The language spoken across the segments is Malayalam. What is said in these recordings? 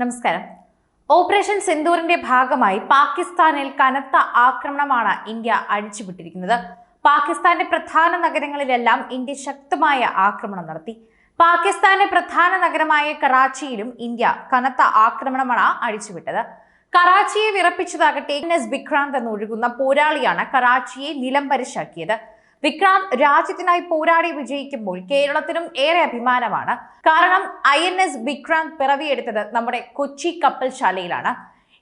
നമസ്കാരം. ഓപ്പറേഷൻ സിന്ദൂറിന്റെ ഭാഗമായി പാകിസ്ഥാനിൽ കനത്ത ആക്രമണമാണ് ഇന്ത്യ അഴിച്ചുവിട്ടിരിക്കുന്നത്. പാകിസ്ഥാന്റെ പ്രധാന നഗരങ്ങളിലെല്ലാം ഇന്ത്യ ശക്തമായ ആക്രമണം നടത്തി. പാകിസ്ഥാന്റെ പ്രധാന നഗരമായ കറാച്ചിയിലും ഇന്ത്യ കനത്ത ആക്രമണമാണ് അഴിച്ചുവിട്ടത്. കറാച്ചിയെ വിറപ്പിച്ചതാകട്ടെ എൻ എസ് ബിക്രാന്ത് എന്നൊഴുകുന്ന പോരാളിയാണ് കറാച്ചിയെ നിലംപരിശാക്കിയത്. വിക്രാന്ത് രാജ്യത്തിനായി പോരാടി വിജയിക്കുമ്പോൾ കേരളത്തിനും ഏറെ അഭിമാനമാണ്. കാരണം ഐ എൻ എസ് വിക്രാന്ത് പിറവിയെടുത്തത് നമ്മുടെ കൊച്ചി കപ്പൽശാലയിലാണ്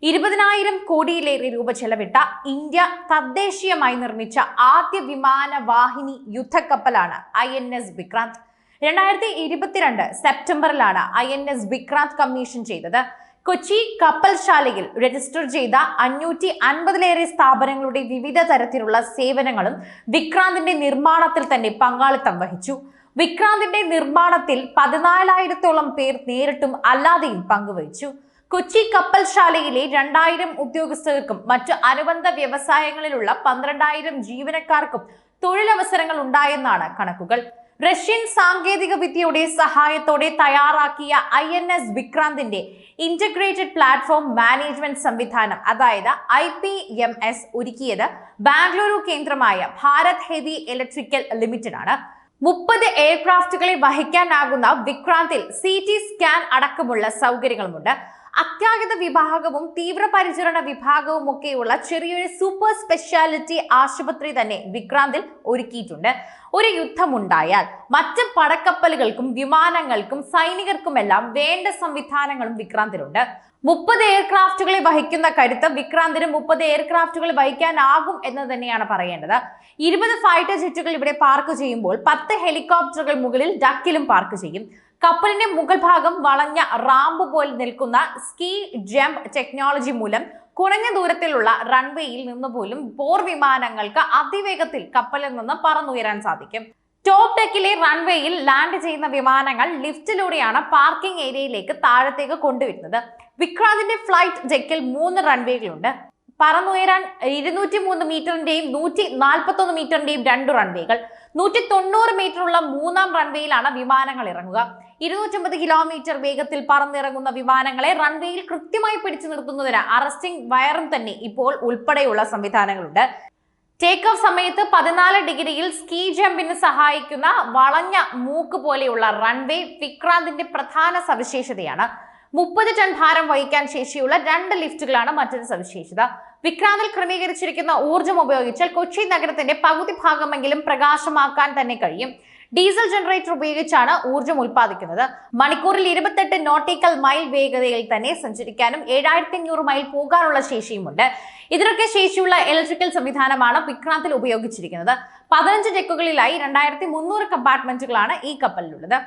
ഇരുപതിനായിരം കോടിയിലേറെ രൂപ ചെലവിട്ട ഇന്ത്യ തദ്ദേശീയമായി നിർമ്മിച്ച ആദ്യ വിമാനവാഹിനി യുദ്ധക്കപ്പലാണ് ഐ എൻ എസ് വിക്രാന്ത്. രണ്ടായിരത്തി ഇരുപത്തിരണ്ട് സെപ്റ്റംബറിലാണ് I N S Vikrant commission ചെയ്തത്. കൊച്ചി കപ്പൽശാലയിൽ രജിസ്റ്റർ ചെയ്ത അഞ്ഞൂറ്റി അൻപതിലേറെ സ്ഥാപനങ്ങളുടെ വിവിധ തരത്തിലുള്ള സേവനങ്ങളും വിക്രാന്തിന്റെ നിർമ്മാണത്തിൽ തന്നെ പങ്കാളിത്തം വഹിച്ചു. വിക്രാന്തിന്റെ നിർമ്മാണത്തിൽ പതിനാലായിരത്തോളം പേർ നേരിട്ടും അല്ലാതെയും പങ്കുവഹിച്ചു. കൊച്ചി കപ്പൽശാലയിലെ രണ്ടായിരം ഉദ്യോഗസ്ഥർക്കും മറ്റ് അനുബന്ധ വ്യവസായങ്ങളിലുള്ള പന്ത്രണ്ടായിരം ജീവനക്കാർക്കും തൊഴിലവസരങ്ങൾ ഉണ്ടായെന്നാണ് കണക്കുകൾ. റഷ്യൻ സാങ്കേതിക വിദ്യയുടെ സഹായത്തോടെ തയ്യാറാക്കിയ ഐ എൻ എസ് വിക്രാന്തിന്റെ ഇന്റഗ്രേറ്റഡ് പ്ലാറ്റ്ഫോം മാനേജ്മെന്റ് സംവിധാനം അതായത് ഐ പി എം എസ് ഒരുക്കിയത് ബാംഗ്ലൂരു കേന്ദ്രമായ ഭാരത് ഹെവി ഇലക്ട്രിക്കൽ ലിമിറ്റഡ് ആണ്. മുപ്പത് എയർക്രാഫ്റ്റുകളെ വഹിക്കാനാകുന്ന വിക്രാന്തിൽ സി ടി സ്കാൻ അടക്കമുള്ള സൗകര്യങ്ങളുമുണ്ട്. അത്യാഹിത വിഭാഗവും തീവ്രപരിചരണ വിഭാഗവും ഒക്കെയുള്ള ചെറിയൊരു സൂപ്പർ സ്പെഷ്യാലിറ്റി ആശുപത്രി തന്നെ വിക്രാന്തിൽ ഒരുക്കിയിട്ടുണ്ട്. ഒരു യുദ്ധമുണ്ടായാൽ മറ്റ് പടക്കപ്പലുകൾക്കും വിമാനങ്ങൾക്കും സൈനികർക്കുമെല്ലാം വേണ്ട സംവിധാനങ്ങളും വിക്രാന്തിലുണ്ട്. മുപ്പത് എയർക്രാഫ്റ്റുകളെ വഹിക്കുന്ന കരുത്ത് വിക്രാന്തിന് മുപ്പത് എയർക്രാഫ്റ്റുകൾ വഹിക്കാനാകും എന്ന് തന്നെയാണ് പറയേണ്ടത്. ഇരുപത് ഫൈറ്റർ ജെറ്റുകൾ ഇവിടെ പാർക്ക് ചെയ്യുമ്പോൾ പത്ത് ഹെലികോപ്റ്ററുകൾ മുകളിൽ ഡക്കിലും പാർക്ക് ചെയ്യും. കപ്പലിന്റെ മുകൾ ഭാഗം വളഞ്ഞ റാമ്പ് പോലെ നിൽക്കുന്ന സ്കീ ജംപ് ടെക്നോളജി മൂലം കുറഞ്ഞ ദൂരത്തിലുള്ള റൺവേയിൽ നിന്ന് പോലും പോർ വിമാനങ്ങൾക്ക് അതിവേഗത്തിൽ കപ്പലിൽ നിന്ന് പറന്നുയരാൻ സാധിക്കും. ടോപ്പ് ടെക്കിലെ റൺവേയിൽ ലാൻഡ് ചെയ്യുന്ന വിമാനങ്ങൾ ലിഫ്റ്റിലൂടെയാണ് പാർക്കിംഗ് ഏരിയയിലേക്ക് താഴത്തേക്ക് കൊണ്ടുവരുന്നത്. വിക്രാന്തിന്റെ ഫ്ലൈറ്റ് ഡെക്കിൽ മൂന്ന് റൺവേകളുണ്ട് പറന്നുയരാൻ ഇരുന്നൂറ്റി മൂന്ന് മീറ്ററിന്റെയും നൂറ്റി നാൽപ്പത്തി ഒന്ന് മീറ്ററിന്റെയും രണ്ട് റൺവേകൾ നൂറ്റി തൊണ്ണൂറ് മീറ്ററുള്ള മൂന്നാം റൺവേയിലാണ് വിമാനങ്ങൾ ഇറങ്ങുക. ഇരുന്നൂറ്റമ്പത് കിലോമീറ്റർ വേഗത്തിൽ പറന്നിറങ്ങുന്ന വിമാനങ്ങളെ റൺവേയിൽ കൃത്യമായി പിടിച്ചു നിർത്തുന്നതിന് അറസ്റ്റിംഗ് വയറും തന്നെ ഇപ്പോൾ ഉൾപ്പെടെയുള്ള സംവിധാനങ്ങളുണ്ട്. ടേക്ക് ഓഫ് സമയത്ത് പതിനാല് ഡിഗ്രിയിൽ സ്കീ ജമ്പിന് സഹായിക്കുന്ന വളഞ്ഞ മൂക്ക് പോലെയുള്ള റൺവേ വിക്രാന്തിന്റെ പ്രധാന സവിശേഷതയാണ്. മുപ്പത് ടൺ ഭാരം വഹിക്കാൻ ശേഷിയുള്ള രണ്ട് ലിഫ്റ്റുകളാണ് മറ്റൊരു സവിശേഷത. വിക്രാന്തിൽ ക്രമീകരിച്ചിരിക്കുന്ന ഊർജം ഉപയോഗിച്ചാൽ കൊച്ചി നഗരത്തിന്റെ പകുതി ഭാഗമെങ്കിലും പ്രകാശമാക്കാൻ തന്നെ കഴിയും. ഡീസൽ ജനറേറ്റർ ഉപയോഗിച്ചാണ് ഊർജം ഉൽപ്പാദിക്കുന്നത്. മണിക്കൂറിൽ ഇരുപത്തെട്ട് നോട്ടിക്കൽ മൈൽ വേഗതയിൽ തന്നെ സഞ്ചരിക്കാനും ഏഴായിരത്തി അഞ്ഞൂറ് മൈൽ പോകാനുള്ള ശേഷിയുമുണ്ട്. ഇതിനൊക്കെ ശേഷിയുള്ള ഇലക്ട്രിക്കൽ സംവിധാനമാണ് വിക്രാന്തിൽ ഉപയോഗിച്ചിരിക്കുന്നത്. പതിനഞ്ച് ഡെക്കുകളിലായി രണ്ടായിരത്തി മുന്നൂറ് കമ്പാർട്ട്മെന്റുകളാണ് ഈ കപ്പലിലുള്ളത്.